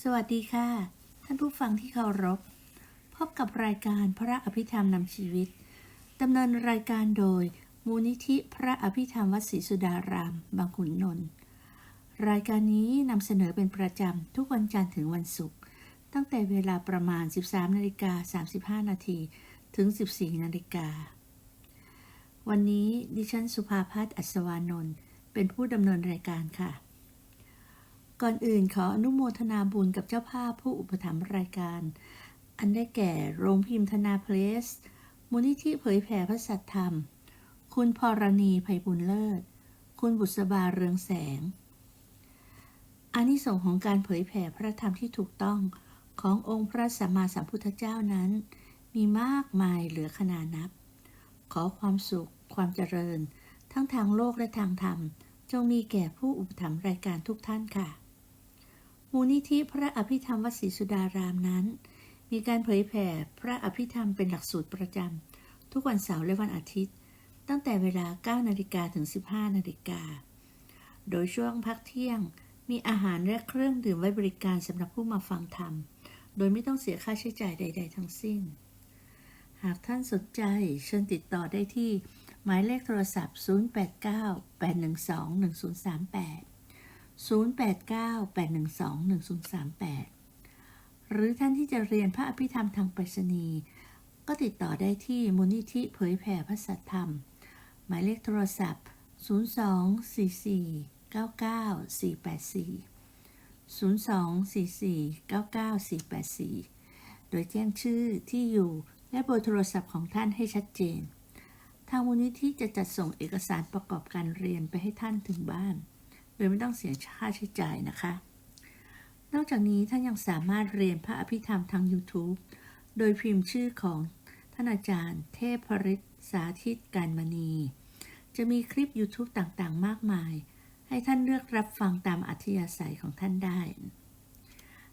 สวัสดีค่ะ ท่านผู้ฟังที่เคารพ พบกับรายการพระอภิธรรมนำชีวิตดำเนินรายการโดย มูลนิธิพระอภิธรรมวัดศรีสุดาราม บางขุนนนท์รายการนี้นำเสนอเป็นประจำ ทุกวันจันทร์ถึงวันศุกร์ตั้งแต่เวลาประมาณ 13นาฬิกา35นาทีถึง 14นาฬิกาวันนี้ดิฉันสุภาพัฒน์อัศวานนท์เป็นผู้ดำเนินรายการค่ะ ก่อนอื่นขออนุโมทนาบุญกับเจ้าภาพผู้อุปถัมภ์รายการ อันได้แก่โรงพิมพ์ธนาเพลส มูลนิธิเผยแผ่พระสัทธรรม คุณพรณีไพบุญเลิศ คุณบุษบาเรืองแสงอานิสงส์ของการเผยแผ่พระธรรมที่ถูกต้องขององค์พระสัมมาสัมพุทธเจ้านั้น มีมากมายเหลือขนานับ ขอความสุข ความเจริญ ทั้งทางโลกและทางธรรม จงมีแก่ผู้อุปถัมภ์รายการทุกท่านค่ะ มูลนิธิพระอภิธรรมวดศรีสุดารามนั้น มีการเผยแผ่พระอภิธรรมเป็นหลักสูตรประจำทุกวันเสาร์และวันอาทิตย์ ตั้งแต่เวลา 9 นาฬิกาถึง 15 นาฬิกา โดยช่วงพักเที่ยงมีอาหารและเครื่องดื่มไว้บริการสำหรับผู้มาฟังธรรม โดยไม่ต้องเสียค่าใช้จ่ายใด ๆ ทั้งสิ้น หากท่านสนใจเชิญติดต่อได้ที่หมายเลขโทรศัพท์ 089 812 1038 089-812-1038 หรือท่านที่จะเรียนพระอภิธรรมทางไปรษณีย์ก็ติดต่อได้ที่มูลนิธิเผยแผ่พระสัทธรรม หมายเลขโทรศัพท์02-44-99-484 โดยแจ้งชื่อที่อยู่และเบอร์โทรศัพท์ของท่านให้ชัดเจน ทางมูลนิธิจะจัดส่งเอกสารประกอบการเรียนไปให้ท่านถึงบ้าน ยไม่ต้องเสียค่าใช้จ่ายนะคะ นอกจากนี้ท่านยังสามารถเรียนพระอภิธรรมทาง YouTube โดยพิมพ์ชื่อของท่านอาจารย์ เทพฤทธิ์สาธิตการมณี จะมีคลิป YouTube ต่างๆ มากมาย ให้ท่านเลือกรับฟังตามอัธยาศัยของท่านได้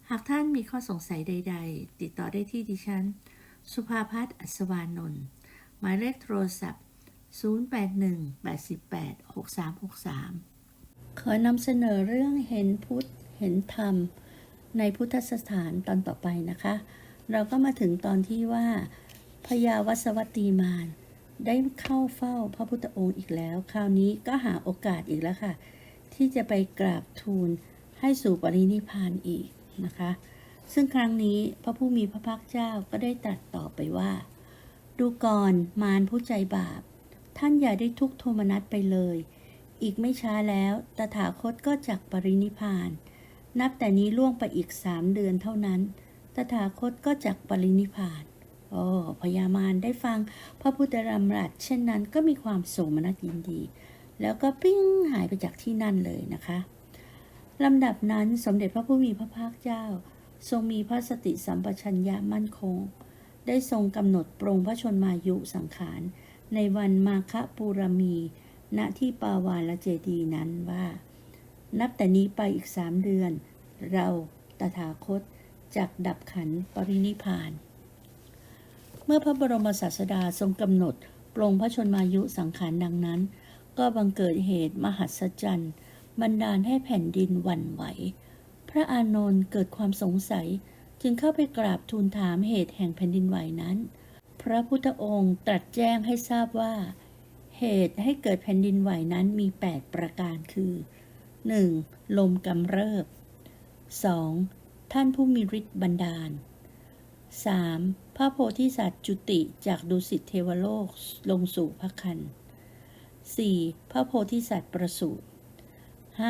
หากท่านมีข้อสงสัยใด ๆ ติดต่อได้ที่ดิฉัน สุภาพัฒน์อัศวานนท์หมายเลขโทรศัพท์ 081-88-6363 ขอนำเสนอเรื่องเห็นพุทธเห็นธรรม ในพุทธสถานตอนต่อไปนะคะ เราก็มาถึงตอนที่ว่าพญาวัสวัตีมานได้เข้าเฝ้าพระพุทธองค์อีกแล้ว คราวนี้ก็หาโอกาสอีกแล้วค่ะ ที่จะไปกราบทูลให้สู่ปรินิพานอีกนะคะ ซึ่งครั้งนี้พระผู้มีพระภาคเจ้าก็ได้ตรัสต่อไปว่า ดูก่อนมารผู้ใจบาป ท่านอย่าได้ทุกโทมนัสไปเลย อีกไม่ช้าแล้ว ตถาคตก็จักปรินิพาน นับแต่นี้ล่วงไปอีกสามเดือนเท่านั้น ตถาคตก็จักปรินิพานโอ้พญามารได้ฟังพระพุทธดำรัสเช่นนั้นก็มีความโสมนัสยินดี แล้วก็ปิ้งหายไปจากที่นั่นเลยนะคะลำดับนั้นสมเด็จพระผู้มีพระภาคเจ้า ทรงมีพระสติสัมปชัญญะมั่นคง ได้ทรงกำหนดปรงพระชนมายุสังขาร ในวันมาคปูรมี ณที่ปาวาลเจดีนั้นว่า นับแต่นี้ไปอีกสามเดือน เราตถาคตจักดับขันปรินิพพาน เมื่อพระบรมศาสดาทรงกำหนดปรงพระชนมายุสังขารดังนั้น ก็บังเกิดเหตุมหัศจรรย์บันดาลให้แผ่นดินหวั่นไหว พระอานนท์เกิดความสงสัยจึงเข้าไปกราบทูลถามเหตุแห่งแผ่นดินไหวนั้น พระพุทธองค์ตรัสแจ้งให้ทราบว่า เหตุให้เกิดแผ่นดินไหวนั้นมี 8 ประการคือ 1. ลมกำเริบ 2. ท่านผู้มีฤทธิ์บันดาล 3. พระโพธิสัตว์จุติจากดุสิตเทวโลกลงสู่พระคัน 4. พระโพธิสัตว์ประสูติ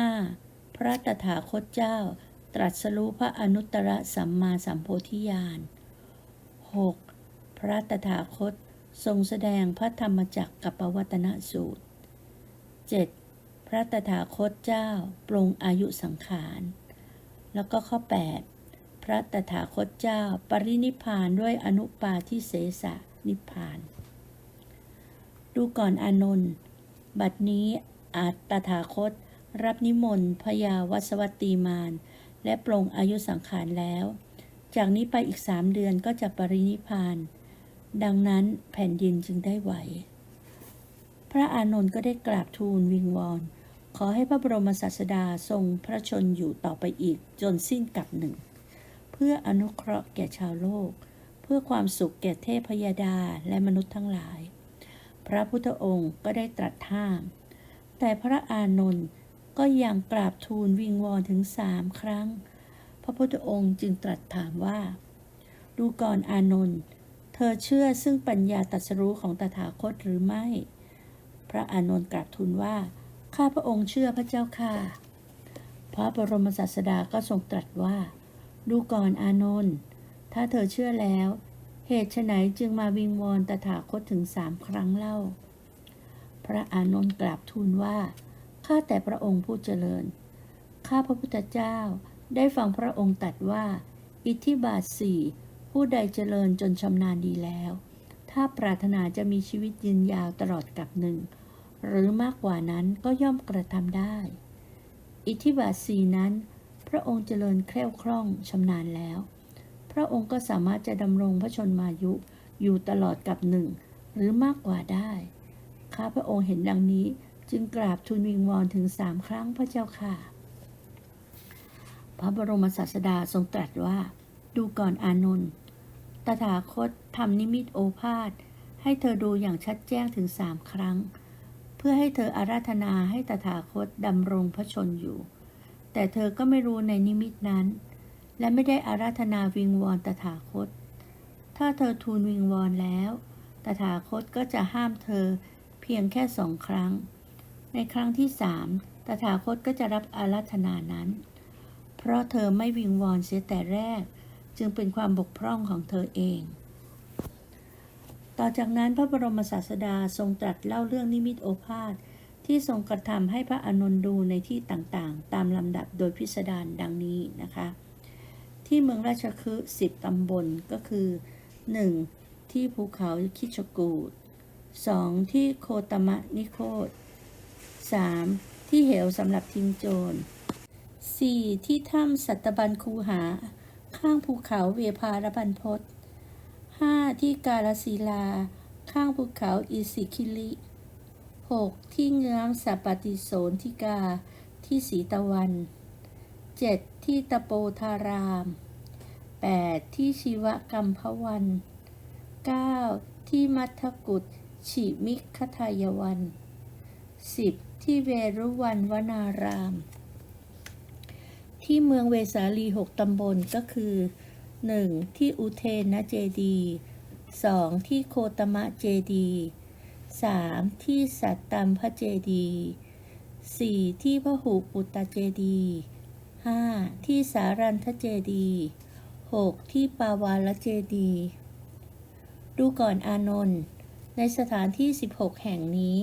5. พระตถาคตเจ้า ตรัสรู้พระอนุตตรสัมมาสัมโพธิญาณ 6. พระตถาคต ทรงแสดงพระธรรมจักรกับปวัตนสูตร 7. พระตถาคตเจ้าปรงอายุสังขาร แล้วก็ข้อ 8 พระตถาคตเจ้าปรินิพพานด้วยอนุปาทิเสสะนิพพาน ดูก่อนอานนท์บัดนี้อาจตถาคตรับนิมนต์พญาวัสวัตตีมาน และปรงอายุสังขารแล้ว จากนี้ไปอีกสามเดือนก็จะปรินิพพาน ดังนั้นแผ่นดินจึงได้ไหว พระอานนท์ก็ได้กราบทูลวิงวอน ขอให้พระบรมศาสดาทรงพระชนอยู่ต่อไปอีกจนสิ้นกับหนึ่ง เพื่ออนุเคราะห์แก่ชาวโลก เพื่อความสุขแก่เทพยดาและมนุษย์ทั้งหลาย พระพุทธองค์ก็ได้ตรัสห้าม แต่พระอานนท์ก็ยังกราบทูลวิงวอนถึงสามครั้ง พระพุทธองค์จึงตรัสถามว่า ดูก่อนอานนท์ ธอเชื่อซึ่งปัญญาตรัสรู้ของตถาคตหรือไม่ พระอานนท์กราบทูลว่า ข้าพระองค์เชื่อพระเจ้าค่ะ พระบรมศาสดาก็ทรงตรัสว่า ดูก่อนอานนท์ ถ้าเธอเชื่อแล้ว เหตุไฉนจึงมาวิงวอนตถาคตถึงสามครั้งเล่า พระอานนท์กราบทูลว่า ข้าแต่พระองค์ผู้เจริญ ข้าพระพุทธเจ้าได้ฟังพระองค์ตรัสว่า อิทธิบาทสี่ ผู้ใดเจริญจนชำนาญดีแล้ว ถ้าปรารถนาจะมีชีวิตยืนยาวตลอดกับหนึ่ง หรือมากกว่านั้นก็ย่อมกระทำได้ อิทธิบาทสีนั้น พระองค์เจริญแคล่วคล่องชำนาญแล้ว พระองค์ก็สามารถจะดำรงพระชนมายุอยู่ตลอดกับหนึ่ง หรือมากกว่าได้ ข้าพระองค์เห็นดังนี้จึงกราบทูลวิงวอนถึงสามครั้งพระเจ้าค่ะ พระบรมศาสดาทรงตรัสว่า ดูก่อนอานนท์ ถาคตทำนิมิตโอภาษให้เธอดูอย่างชัดแจ้งถึงสามครั้ง เพื่อให้เธออาราธนาให้ตถาคตดำรงพระชนอยู่ แต่เธอก็ไม่รู้ในนิมิตนั้น และไม่ได้อาราธนาวิงวอนตถาคต ถ้าเธอทูลวิงวอนแล้ว ตถาคตก็จะห้ามเธอเพียงแค่สองครั้ง ในครั้งที่สามตถาคตก็จะรับอาราธนานั้น เพราะเธอไม่วิงวอนเสียแต่แรก จึงเป็นความบกพร่องของเธอเอง ต่อจากนั้นพระบรมศาสดาทรงตรัสเล่าเรื่องนิมิตโอภาษที่ทรงกระทำให้พระอานนท์ดูในที่ต่างๆ ตามลำดับโดยพิสดารดังนี้นะคะ ที่เมืองราชคฤห์สิบตำบลก็คือ 1. ที่ภูเขาคิชกูด 2. ที่โคตมะนิโคต 3. ที่เหวสำหรับทิ้งโจร 4. ที่ถ้ำสัตบันคูหา ข้างภูเขาเวพารบันพศ 5. ที่กาลสีลา ข้างภูเขาอิสิคิลิ 6. ที่เงื้อมสัปปติโสนทิกา ที่สีตะวัน 7. ที่ตะโปธาราม 8. ที่ชีวกัมพวัน 9. ที่มัทกุฏฉิมิคทายวัน 10. ที่เวรุวันวนาราม ที่เมืองเวสาลีหกตำบลก็คือ 1. ที่อุเทนเจดี 2. ที่โคตมะเจดี 3. ที่สัตตัมพระเจดี 4. ที่พระหูปุตตเจดี 5. ที่สารันทเจดี 6. ที่ปาวาลเจดี ดูก่อนอานนท์ ในสถานที่ 16 แห่งนี้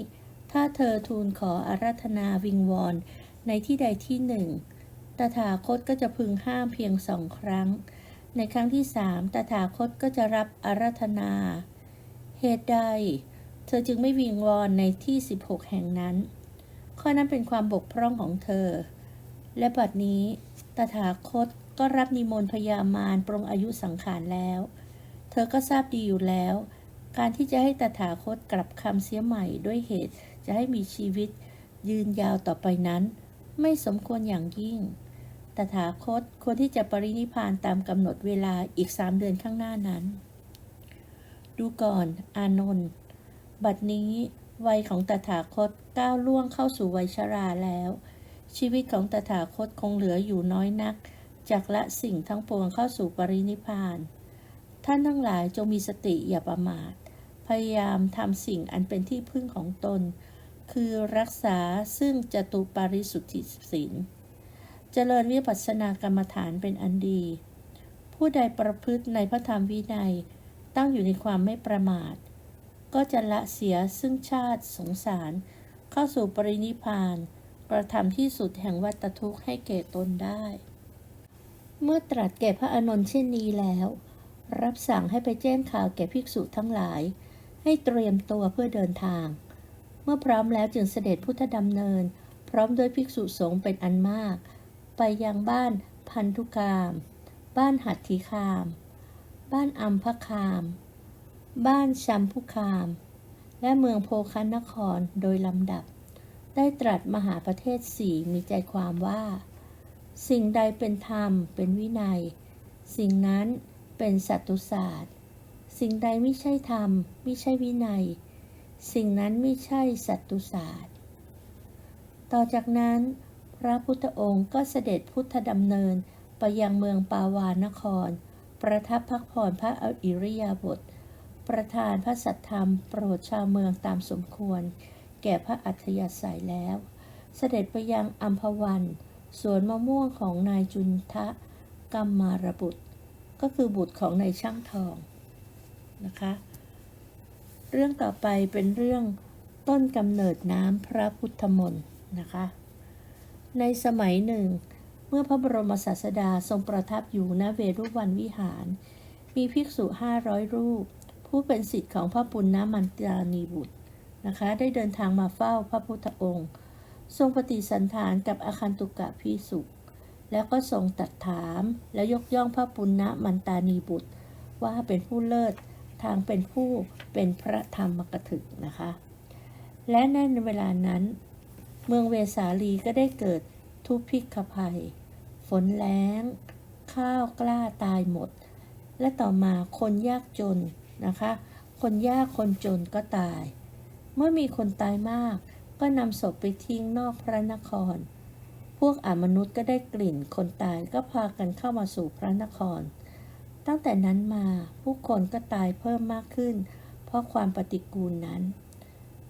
ถ้าเธอทูลขออาราธนาวิงวอนในที่ใดที่หนึ่ง ตถาคตก็จะพึงห้ามเพียงสองครั้ง ในครั้งที่สามตถาคตก็จะรับอาราธนา เหตุใด เธอจึงไม่วิงวอนในที่ 16 แห่งนั้น ข้อนั้นเป็นความบกพร่องของเธอ และบัดนี้ ตถาคตก็รับนิมนต์พญามารปรงอายุสังขารแล้ว เธอก็ทราบดีอยู่แล้ว การที่จะให้ตถาคตกลับคำเสียใหม่ด้วยเหตุจะให้มีชีวิตยืนยาวต่อไปนั้น ไม่สมควรอย่างยิ่ง ตถาคตควรที่จะปรินิพานตามกำหนดเวลาอีกสามเดือนข้างหน้านั้น ดูก่อน อานนท์บัดนี้ วัยของตถาคตก้าวล่วงเข้าสู่วัยชราแล้ว ชีวิตของตถาคตคงเหลืออยู่น้อยนักจากละสิ่งทั้งปวงเข้าสู่ปรินิพาน ท่านทั้งหลายจงมีสติอย่าประมาท พยายามทำสิ่งอันเป็นที่พึ่งของตน คือรักษาซึ่งจตุปาริสุทธิศีล จริญวิปัสสนากรรมฐานเป็นอันดี ผู้ใดประพฤติในพระธรรมวินัยตั้งอยู่ในความไม่ประมาท ก็จะละเสียซึ่งชาติสงสาร เข้าสู่ปรินิพานกระทำที่สุดแห่งวัฏทุกข์ให้แก่ตนได้ เมื่อตรัสแก่พระอานนท์เช่นนี้แล้ว รับสั่งให้ไปแจ้งข่าวแก่ภิกษุทั้งหลาย ให้เตรียมตัวเพื่อเดินทาง เมื่อพร้อมแล้วจึงเสด็จพุทธดำเนิน พร้อมด้วยภิกษุสงฆ์เป็นอันมาก ไปยังบ้านพันธุกาม บ้านหัตถีคาม บ้านอัมพคาม บ้านชัมพุคาม และเมืองโพคันนครโดยลำดับ ได้ตรัสมหาประเทศสี่มีใจความว่า สิ่งใดเป็นธรรมเป็นวินัย สิ่งนั้นเป็นสัตตุศาสตร์ สิ่งใดไม่ใช่ธรรมไม่ใช่วินัย สิ่งนั้นไม่ใช่สัตตุศาสตร์ ต่อจากนั้น พระพุทธองค์ก็เสด็จพุทธดำเนินไปยังเมืองปาวานคร ประทับพักผ่อนพระอิริยาบถประธานพระสัทธรรมโปรดชาวเมืองตามสมควร แก่พระอัธยาศัยแล้ว เสด็จไปยังอัมพวันสวนมะม่วงของนายจุนทะกัมมารบุตร ก็คือบุตรของนายช่างทองนะคะ เรื่องต่อไปเป็นเรื่องต้นกำเนิดน้ำพระพุทธมนต์นะคะ ในสมัยหนึ่ง เมื่อพระบรมศาสดาทรงประทับอยู่ณเวรุวันวิหาร มีภิกษุห้าร้อยรูป ผู้เป็นสิทธิ์ของพระปุณณมันตานีบุตรนะคะ ได้เดินทางมาเฝ้าพระพุทธองค์ ทรงปฏิสันฐานกับอาคันตุกะพิสุแล้วก็ทรงตัดถามและยกย่องพระปุณณมันตานีบุตร ว่าเป็นผู้เลิศทางเป็นผู้เป็นพระธรรมกถึกนะคะ และในเวลานั้น เมืองเวสาลีก็ได้เกิดทุพพิกภัย ฝนแล้ง ข้าวกล้าตายหมด และต่อมาคนยากจนนะคะ คนยากคนจนก็ตาย เมื่อมีคนตายมาก ก็นำศพไปทิ้งนอกพระนคร พวกอามนุษย์ก็ได้กลิ่นคนตายก็พากันเข้ามาสู่พระนคร ตั้งแต่นั้นมาผู้คนก็ตายเพิ่มมากขึ้น เพราะความปฏิกูลนั้น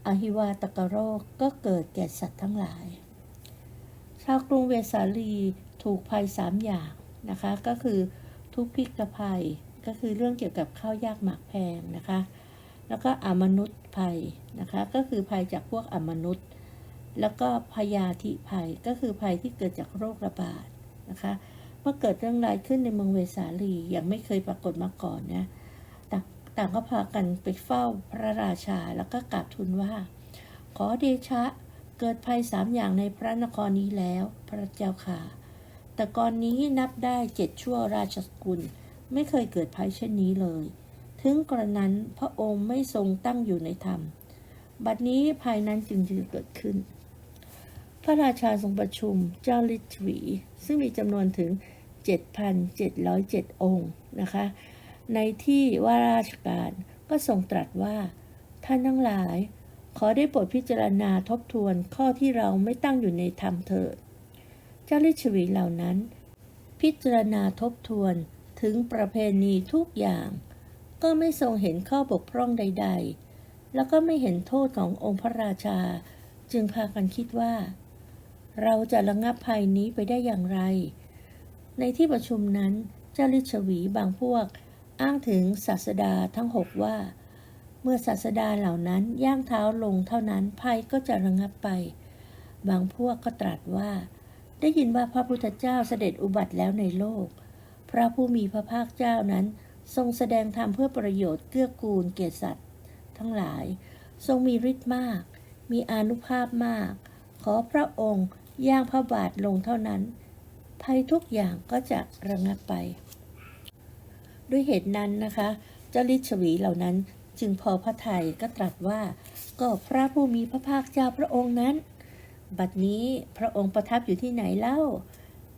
อหิวาตกโรคก็เกิดแก่สัตว์ทั้งหลาย ชาวกรุงเวสาลีถูกภัยสามอย่างนะคะ ก็คือทุพพิกภัยก็คือเรื่องเกี่ยวกับข้าวยากหมากแพงนะคะ แล้วก็อมนุษย์ภัยนะคะ ก็คือภัยจากพวกอมนุษย์ แล้วก็พยาธิภัยก็คือภัยที่เกิดจากโรคระบาดนะคะ เมื่อเกิดเรื่องร้ายขึ้นในเมืองเวสาลีย่างไม่เคยปรากฏมาก่อนนะ ต่างต่ก็พากันไปเฝ้าพระราชาแล้วก็กราบทูลว่า ขอเดชะเกิดภัยสามอย่างในพระนครนี้แล้ว พระเจ้าค่ะ แต่ก่อนนี้นับได้เจ็ดชั่วราชสกุล ไม่เคยเกิดภัยเช่นนี้เลย ถึงกระนั้นพระองค์ไม่ทรงตั้งอยู่ในธรรม บัดนี้ภัยนั้นจึงจะเกิดขึ้น พระราชาทรงประชุมเจ้าลิทวีซึ่งมีจำนวนถึง 7,707 องค์นะคะ ในที่ว่าราชการก็ทรงตรัสว่า ท่านทั้งหลาย ขอได้โปรดพิจารณาทบทวนข้อที่เราไม่ตั้งอยู่ในธรรมเถิด เจ้าลิชวีเหล่านั้น พิจารณาทบทวนถึงประเพณีทุกอย่าง ก็ไม่ทรงเห็นข้อบกพร่องใด ๆ แล้วก็ไม่เห็นโทษขององค์พระราชา จึงพากันคิดว่า เราจะระงับภัยนี้ไปได้อย่างไร ในที่ประชุมนั้นเจ้าลิชวีบางพวก อ้างถึงศาสดาทั้งหกว่า เมื่อศาสดาเหล่านั้นย่างเท้าลงเท่านั้นภัยก็จะระงับไป บางพวกก็ตรัสว่า ได้ยินว่าพระพุทธเจ้าเสด็จอุบัติแล้วในโลก พระผู้มีพระภาคเจ้านั้น ทรงแสดงธรรมเพื่อประโยชน์เกื้อกูลแก่สัตว์ ทั้งหลาย ทรงมีฤทธิ์มาก มีอนุภาพมาก ขอพระองค์ย่างพระบาทลงเท่านั้นภัยทุกอย่างก็จะระงับไป ด้วยเหตุนั้นนะคะ เจ้าลิชวีเหล่านั้นจึงพอพระทัยก็ตรัสว่า ก็พระผู้มีพระภาคเจ้าพระองค์นั้น บัดนี้พระองค์ประทับอยู่ที่ไหนเล่า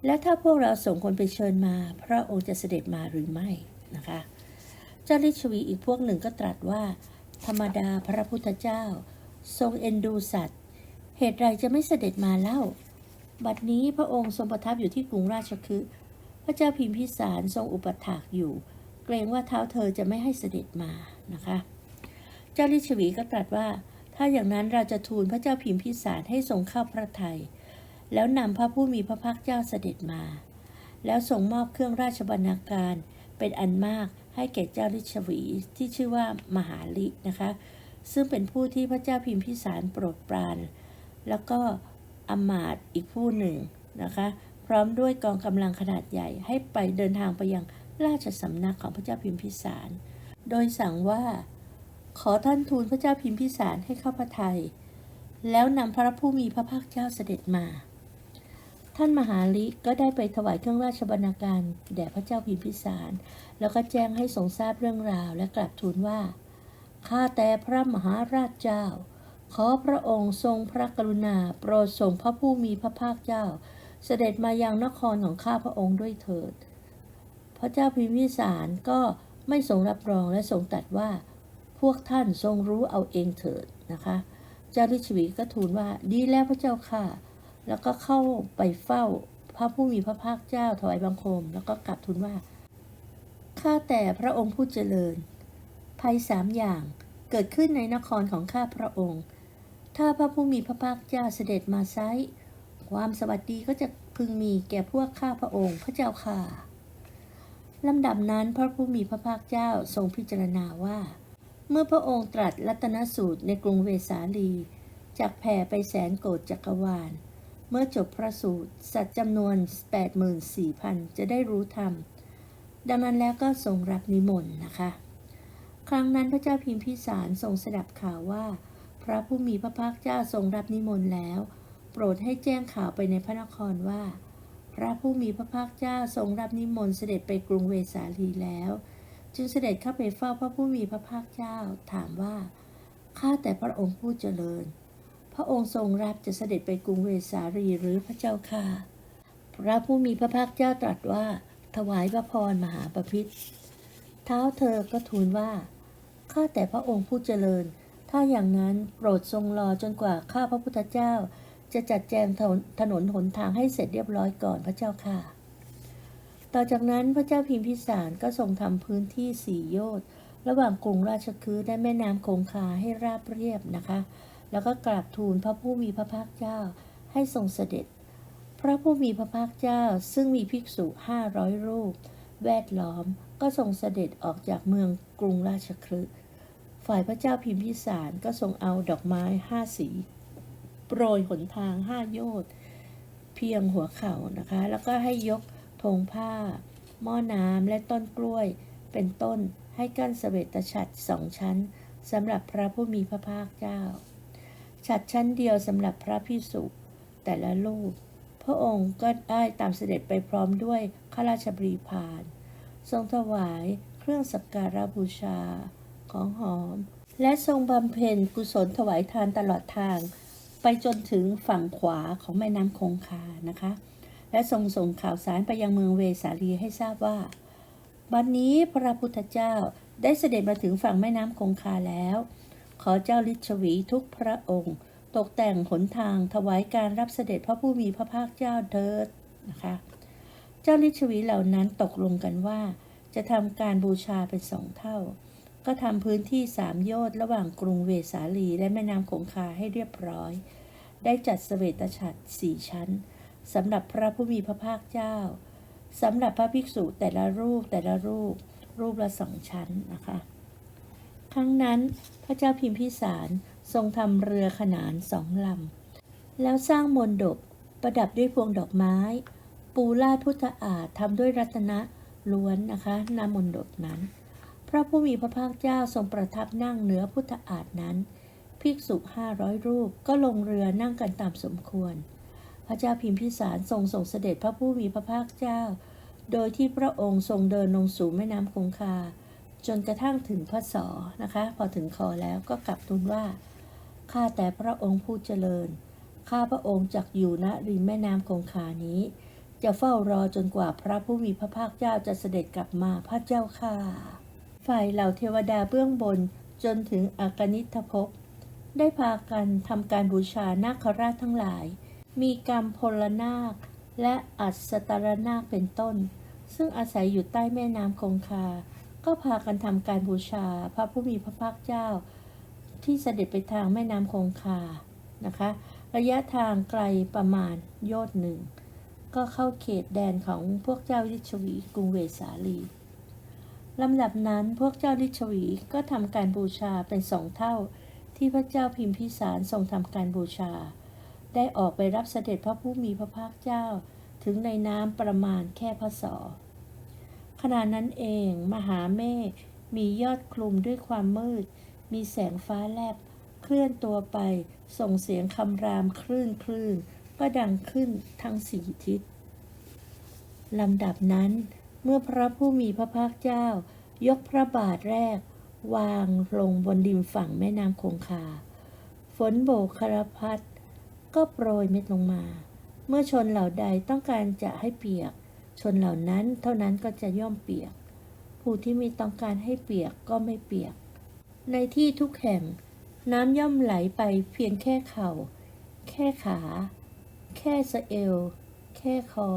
และถ้าพวกเราส่งคนไปเชิญมา พระองค์จะเสด็จมาหรือไม่นะคะ เจ้าลิชวีอีกพวกหนึ่งก็ตรัสว่า ธรรมดาพระพุทธเจ้า ทรงเอ็นดูสัตว์ เหตุไรจะไม่เสด็จมาเล่า บัดนี้พระองค์ทรงประทับอยู่ที่กรุงราชคฤห์พระเจ้าพิมพิสารทรงอุปถากอยู่ กรงว่าเท้าเธอจะไม่ให้เสด็จมานะคะ เจ้าลิชวีก็ตรัสว่า ถ้าอย่างนั้นเราจะทูลพระเจ้าพิมพิสารให้ทรงเข้าพระทัยแล้วนำพระผู้มีพระภาคเจ้าเสด็จมา แล้วส่งมอบเครื่องราชบรรณาการเป็นอันมากให้แก่เจ้าลิชวีที่ชื่อว่ามหาลินะคะ ซึ่งเป็นผู้ที่พระเจ้าพิมพิสารโปรดปราน แล้วก็อมาตอีกผู้หนึ่งนะคะ พร้อมด้วยกองกำลังขนาดใหญ่ให้ไปเดินทางไปยัง ราชสำนักของพระเจ้าพิมพิสาร โดยสั่งว่า ขอท่านทูลพระเจ้าพิมพิสารให้เข้าพระทัยแล้วนำพระผู้มีพระภาคเจ้าเสด็จมา ท่านมหาลิก็ได้ไปถวายเครื่องราชบรรณาการแด่พระเจ้าพิมพิสาร แล้วก็แจ้งให้ทรงทราบเรื่องราวและกราบทูลว่าข้าแต่พระมหาราชเจ้า ขอพระองค์ทรงพระกรุณา โปรดส่งพระผู้มีพระภาคเจ้า เสด็จมายังนครของข้าพระองค์ด้วยเถิด พระเจ้าพิมพิสารก็ไม่ทรงรับรองและทรงตรัสว่า พวกท่านทรงรู้เอาเองเถิดนะคะ เจ้าฤชวีก็ทูลว่าดีแล้วพระเจ้าค่ะ แล้วก็เข้าไปเฝ้าพระผู้มีพระภาคเจ้าถวายบังคม แล้วก็กลับทูลว่าข้าแต่พระองค์ผู้เจริญ ภัยสามอย่างเกิดขึ้นในนครของข้าพระองค์ ถ้าพระผู้มีพระภาคเจ้าเสด็จมาไซความสวัสดีก็จะพึงมีแก่พวกข้าพระองค์พระเจ้าค่ะ ลำดับนั้นพระผู้มีพระภาคเจ้าทรงพิจารณาว่า เมื่อพระองค์ตรัสรัตนสูตรในกรุงเวสาลีจากแผ่ไปแสนโกดจักรวาล เมื่อจบพระสูตร สัตว์จำนวน 84,000 จะได้รู้ธรรม ดังนั้นแล้วก็ทรงรับนิมนต์นะคะ ครั้งนั้นพระเจ้าพิมพิสารทรงสดับข่าวว่า พระผู้มีพระภาคเจ้าทรงรับนิมนต์แล้ว โปรดให้แจ้งข่าวไปในพระนครว่า พระผู้มีพระภาคเจ้าทรงรับนิมนต์เสด็จไปกรุงเวสาลีแล้ว จึงเสด็จเข้าไปเฝ้าพระผู้มีพระภาคเจ้าถามว่าข้าแต่พระองค์ผู้เจริญ พระองค์ทรงรับจะเสด็จไปกรุงเวสาลีหรือพระเจ้าค่ะพระผู้มีพระภาคเจ้าตรัสว่า ถวายพระพรมหาปพิธเท้าเธอก็ทูลว่าข้าแต่พระองค์ผู้เจริญ ถ้าอย่างนั้นโปรดทรงรอจนกว่าข้าพระพุทธเจ้า จะจัดแจงถนนถนนหนทางให้เสร็จเรียบร้อยก่อนพระเจ้าค่ะ ต่อจากนั้นพระเจ้าพิมพิสารก็ทรงทำพื้นที่สี่โยชน์ระหว่างกรุงราชคฤห์และแม่น้ำคงคาให้ราบเรียบนะคะ แล้วก็กราบทูลพระผู้มีพระภาคเจ้าให้ทรงเสด็จ พระผู้มีพระภาคเจ้าซึ่งมีภิกษุห้าร้อยรูป แวดล้อมก็ทรงเสด็จออกจากเมืองกรุงราชคฤห์ฝ่ายพระเจ้าพิมพิสารก็ทรงเอาดอกไม้ห้าสี โปรยหนทางห้าโยชน์เพียงหัวเข่านะคะ แล้วก็ให้ยกธงผ้า หม้อน้ำและต้นกล้วยเป็นต้นให้กั้นเสวตฉัตรสองชั้นสำหรับพระผู้มีพระภาคเจ้า ฉัตรชั้นเดียวสำหรับพระพิสุแต่ละรูปพระองค์ก็ได้ตามเสด็จไปพร้อมด้วยข้าราชบริพารทรงถวายเครื่องสักการะบูชาของหอม และทรงบำเพ็ญกุศลถวายทานตลอดทาง ไปจนถึงฝั่งขวาของแม่น้ำคงคานะคะ และทรงส่งข่าวสารไปยังเมืองเวสาลีให้ทราบว่า บัดนนี้พระพุทธเจ้าได้เสด็จมาถึงฝั่งแม่น้ำคงคาแล้ว ขอเจ้าลิชวีทุกพระองค์ ตกแต่งหนทางถวายการรับเสด็จพระผู้มีพระภาคเจ้าเถิดนะคะ เจ้าลิชวีเหล่านั้นตกลงกันว่า จะทำการบูชาเป็นสองเท่า ก็ทำพื้นที่สามโยชน์ระหว่างกรุงเวสาลีและแม่น้ำคงคาให้เรียบร้อย ได้จัดเสวตฉัตรสี่ชั้นสำหรับพระผู้มีพระภาคเจ้าสำหรับพระภิกษุแต่ละรูปแต่ละรูป รูปละสองชั้นนะคะ ครั้งนั้นพระเจ้าพิมพิสารทรงทำเรือขนานสองลำ แล้วสร้างมนดบประดับด้วยพวงดอกไม้ ปูลาดพุทธอาฏทำด้วยรัตนะล้วนนะคะนามนดบนั้น พระผู้มีพระภาคเจ้าทรงประทับนั่งเหนือพุทธอาฏนั้น ภิกษุห้าร้อยรูปก็ลงเรือนั่งกันตามสมควร พระเจ้าพิมพิสารทรงส่งเสด็จพระผู้มีพระภาคเจ้า โดยที่พระองค์ทรงเดินลงสู่แม่น้ำคงคา จนกระทั่งถึงพระสอนะคะ พอถึงคอแล้วก็กลับทูลว่าข้าแต่พระองค์ผู้เจริญข้าพระองค์จักอยู่ณริมแม่น้ำคงคานี้ จะเฝ้ารอจนกว่าพระผู้มีพระภาคเจ้าจะเสด็จกลับมาพระเจ้าค่ะ ฝ่ายเหล่าเทวดาเบื้องบนจนถึงอากนิทภพ ได้พากันทำการบูชานาคราชทั้งหลาย มีกรรมพลนาค และอัศตรนาคเป็นต้น ซึ่งอาศัยอยู่ใต้แม่น้ำคงคา ก็พากันทำการบูชาพระผู้มีพระภาคเจ้า ที่เสด็จไปทางแม่น้ำคงคา นะคะ ระยะทางไกลประมาณโยชน์หนึ่ง ก็เข้าเขตแดนของพวกเจ้าลิชวีกรุงเวสาลี ลำดับนั้นพวกเจ้าลิชวีก็ทำการบูชาเป็นสองเท่า ที่พระเจ้าพิมพิสารทรงทำการบูชา ได้ออกไปรับเสด็จพระผู้มีพระภาคเจ้า ถึงในน้ำประมาณแค่พระศอขณะนั้นเองมหาเมฆมียอดคลุมด้วยความมืด มีแสงฟ้าแลบ เคลื่อนตัวไป ส่งเสียงคำรามคลื่นคลื่นก็ดังขึ้นทั้งสี่ทิศลำดับนั้น เมื่อพระผู้มีพระภาคเจ้า ยกพระบาทแรก วางลงบนริมฝั่งแม่น้ำคงคา ฝนโบกคารพัดก็โปรยเม็ดลงมา เมื่อชนเหล่าใดต้องการจะให้เปียก ชนเหล่านั้นเท่านั้นก็จะย่อมเปียก ผู้ที่มีต้องการให้เปียกก็ไม่เปียก ในที่ทุกแห่ง น้ำย่อมไหลไปเพียงแค่เข่า แค่ขา แค่สะเอว แค่คอ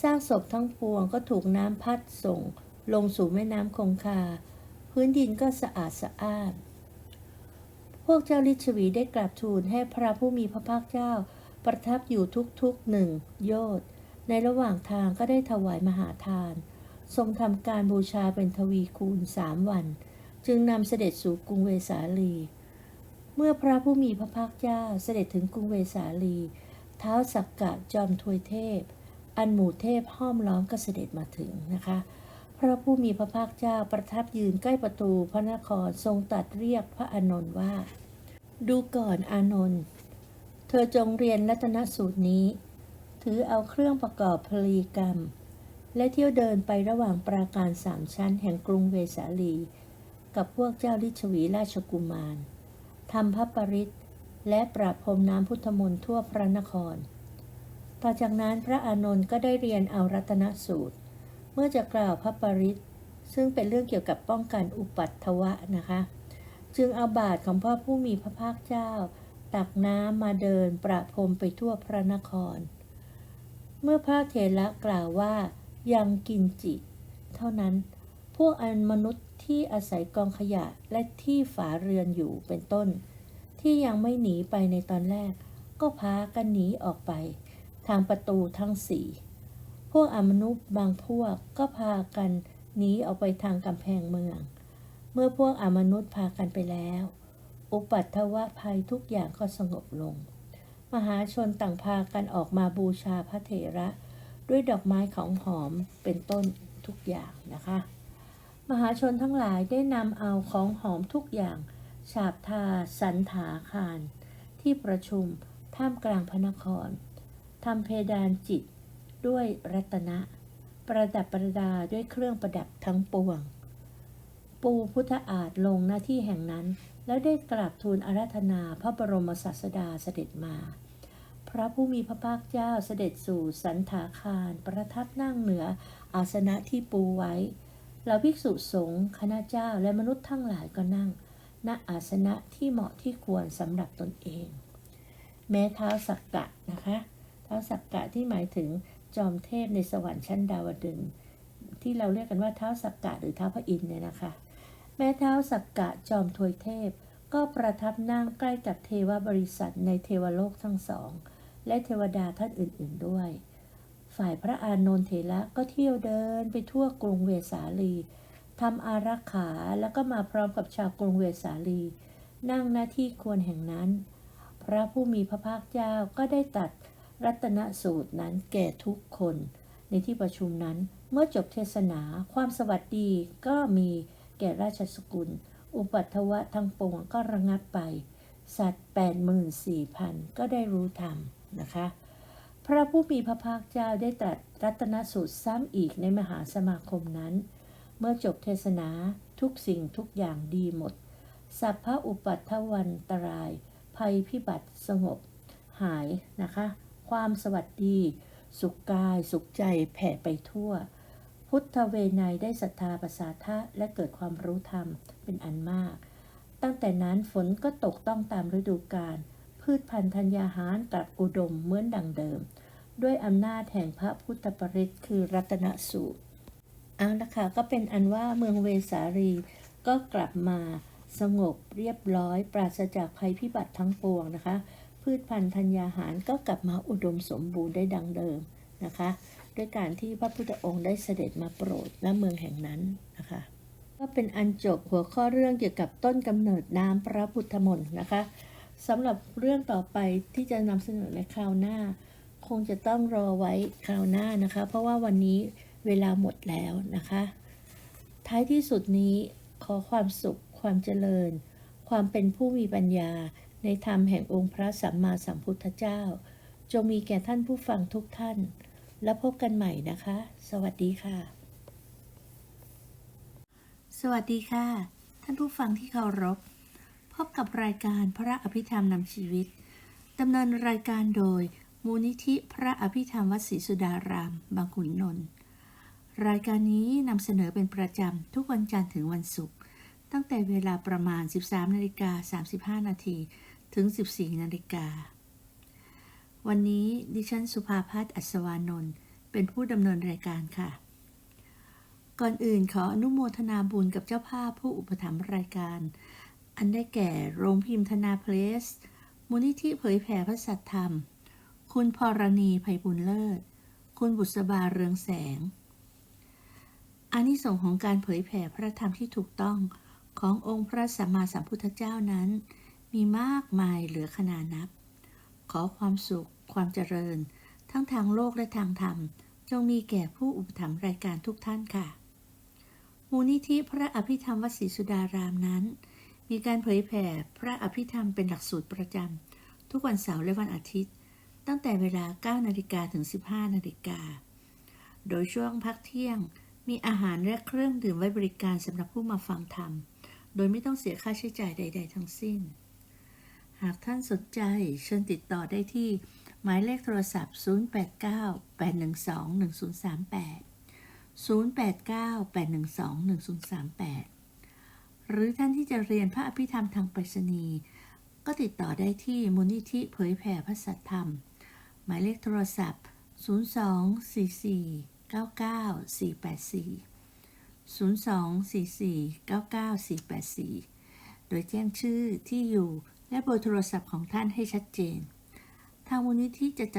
ซากศพทั้งปวงก็ถูกน้ำพัดส่ง ลงสู่แม่น้ำคงคา พื้นดินก็สะอาดสะอ้าน พวกเจ้าลิชวีได้กราบทูลให้พระผู้มีพระภาคเจ้า ประทับอยู่ทุกๆหนึ่งโยชน์ในระหว่างทางก็ได้ถวายมหาทาน ทรงทำการบูชาเป็นทวีคูณสามวัน จึงนำเสด็จสู่กรุงเวสาลี เมื่อพระผู้มีพระภาคเจ้าเสด็จถึงกรุงเวสาลี เท้าสักกะจอมทวยเทพ อันหมู่เทพห้อมล้อมก็เสด็จมาถึงนะคะ พระผู้มีพระภาคเจ้าประทับยืนใกล้ประตูพระนครทรงตัดเรียกพระอานนท์ว่า ดูก่อนอานนท์เธอจงเรียนรัตนสูตรนี้ ถือเอาเครื่องประกอบพลีกรรม และเที่ยวเดินไประหว่างปราการสามชั้นแห่งกรุงเวสาลี กับพวกเจ้าลิชวีราชกุมารทำพระปริตและปราบพรมน้ำพุทธมนต์ทั่วพระนคร ต่อจากนั้นพระอานนท์ก็ได้เรียนเอารัตนสูตร เมื่อจะกล่าวพระปริตซึ่งเป็นเรื่องเกี่ยวกับป้องกันอุปัตถวะนะคะ จึงเอาบาทของพระผู้มีพระภาคเจ้า ตักน้ำมาเดินประพรมไปทั่วพระนคร เมื่อพระเถระกล่าวว่ายังกินจิตเท่านั้น พวกอันมนุษย์ที่อาศัยกองขยะและที่ฝาเรือนอยู่เป็นต้น ที่ยังไม่หนีไปในตอนแรก ก็พากันหนีออกไป ทางประตูทั้งสี่พวกอมนุษย์บางพวกก็พากันหนีออกไปทางกำแพงเมือง เมื่อพวกอมนุษย์พากันไปแล้ว อุปัตถวะภัยทุกอย่างก็สงบลง มหาชนต่างพากันออกมาบูชาพระเถระ ด้วยดอกไม้ของหอมเป็นต้นทุกอย่างนะคะ มหาชนทั้งหลายได้นำเอาของหอมทุกอย่างฉาบทาสันถาคาร ที่ประชุมท่ามกลางพระนคร ทำเพดานจิตด้วยรัตนะ ประดับประดาด้วยเครื่องประดับทั้งปวง ปูพุทธอาฏลงหน้าที่แห่งนั้น แล้วได้กราบทูลอาราธนาพระบรมศาสดาเสด็จมา พระผู้มีพระภาคเจ้าเสด็จสู่สันถาคาร ประทับนั่งเหนืออาสนะที่ปูไว้เหล่าภิกษุสงฆ์คณะเจ้าและมนุษย์ทั้งหลายก็นั่ง ณอาสนะที่เหมาะที่ควรสำหรับตนเอง แม้เท้าสักกะนะคะ ท้าสักกะที่หมายถึงจอมเทพในสวรรค์ชั้นดาวดึงที่เราเรียกกันว่าเท้าสักกะหรือเท้าพระอินทร์เนี่ยนะคะ แม้เท้าสักกะจอมทวยเทพ ก็ประทับนั่งใกล้กับเทวบริษัทในเทวโลกทั้งสอง และเทวดาท่านอื่น ๆด้วย ฝ่ายพระอานนทเถระก็เที่ยวเดินไปทั่วกรุงเวสาลีทำอารักขาแล้วก็มาพร้อมกับชาวกรุงเวสาลี นั่งหน้าที่ควรแห่งนั้น พระผู้มีพระภาคเจ้าก็ได้ตัด รัตนสูตรนั้นแก่ทุกคน ในที่ประชุมนั้นเมื่อจบเทศนาความสวัสดีก็มีแก่ราชสกุล อุปัตถวะทั้งปวงก็ระงับไป สัตว์แปดหมื่นสี่พันก็ได้รู้ธรรมนะคะ พระผู้มีพระภาคเจ้าได้ตรัสรัตนสูตรซ้ำอีกในมหาสมาคมนั้น เมื่อจบเทศนาทุกสิ่งทุกอย่างดีหมด สัพพะอุปัตถวันตราย ภัยพิบัติสงบหายนะคะ ความสวัสดี สุขกายสุขใจแผ่ไปทั่ว พุทธเวไนได้ศรัทธาประสาทะและเกิดความรู้ธรรมเป็นอันมาก ตั้งแต่นั้นฝนก็ตกต้องตามฤดูกาลพืชพันธุ์ธัญญาหารกลับอุดมเหมือนดังเดิม ด้วยอำนาจแห่งพระพุทธปริตคือรัตนสูตรเอาละค่ะก็เป็นอันว่าเมืองเวสาลีก็กลับมาสงบเรียบร้อย ปราศจากภัยพิบัติทั้งปวงนะคะ พืชพันธุ์ธัญญาหารก็กลับมาอุดมสมบูรณ์ได้ดังเดิมนะคะ ด้วยการที่พระพุทธองค์ได้เสด็จมาโปรดณเมืองแห่งนั้นนะคะ ก็เป็นอันจบหัวข้อเรื่องเกี่ยวกับต้นกำเนิดน้ำพระพุทธมนต์นะคะสำหรับเรื่องต่อไปที่จะนำเสนอในคราวหน้า คงจะต้องรอไว้คราวหน้านะคะ เพราะว่าวันนี้เวลาหมดแล้วนะคะ ท้ายที่สุดนี้ขอความสุขความเจริญ ความเป็นผู้มีปัญญา ในธรรมแห่งองค์พระสัมมาสัมพุทธเจ้า จงมีแก่ท่านผู้ฟังทุกท่าน แล้วพบกันใหม่นะคะ สวัสดีค่ะ สวัสดีค่ะ ท่านผู้ฟังที่เคารพ พบกับรายการพระอภิธรรมนำชีวิตดำเนินรายการโดยมูลนิธิพระอภิธรรมวัดศรีสุดาราม บางขุนนนท์รายการนี้นำเสนอเป็นประจำทุกวันจันทร์ถึงวันศุกร์ตั้งแต่เวลาประมาณ 13นาฬิกา35นาที ถึง 14 นาฬิกา วันนี้ดิฉันสุภาพัฒน์อัศวานนท์เป็นผู้ดำเนินรายการค่ะ ก่อนอื่นขออนุโมทนาบุญกับเจ้าภาพผู้อุปถัมภ์รายการ อันได้แก่โรงพิมพ์ธนาเพลส มูลนิธิเผยแผ่พระสัทธรรม คุณพรณีไพบุญเลิศ คุณบุษบาเรืองแสงอานิสงส์ของการเผยแผ่พระธรรมที่ถูกต้องขององค์พระสัมมาสัมพุทธเจ้านั้น มีมากมายเหลือขนานับ ขอความสุข ความเจริญ ทั้งทางโลกและทางธรรม จงมีแก่ผู้อุปถัมภ์รายการทุกท่านค่ะ มูลนิธิพระอภิธรรมวดศรีสุดารามนั้น มีการเผยแผ่พระอภิธรรมเป็นหลักสูตรประจำทุกวันเสาร์และวันอาทิตย์ ตั้งแต่เวลา 9 นาฬิกาถึง 15 นาฬิกา โดยช่วงพักเที่ยงมีอาหารและเครื่องดื่มไว้บริการสำหรับผู้มาฟังธรรม โดยไม่ต้องเสียค่าใช้จ่ายใด ๆ ทั้งสิ้น หากท่านสนใจเชิญติดต่อได้ที่ หมายเลขโทรศัพท์ 089 812 1038 089-812-1038 หรือท่านที่จะเรียนพระอภิธรรมทางไปรษณีย์ก็ติดต่อได้ที่มูลนิธิเผยแผ่พระสัทธรรม หมายเลขโทรศัพท์ 02-44-99-484 02-44-99-484 โดยแจ้งชื่อที่อยู่ และเบอร์โทรศัพท์ของท่านให้ชัดเจน ทางมูลนิธิจะ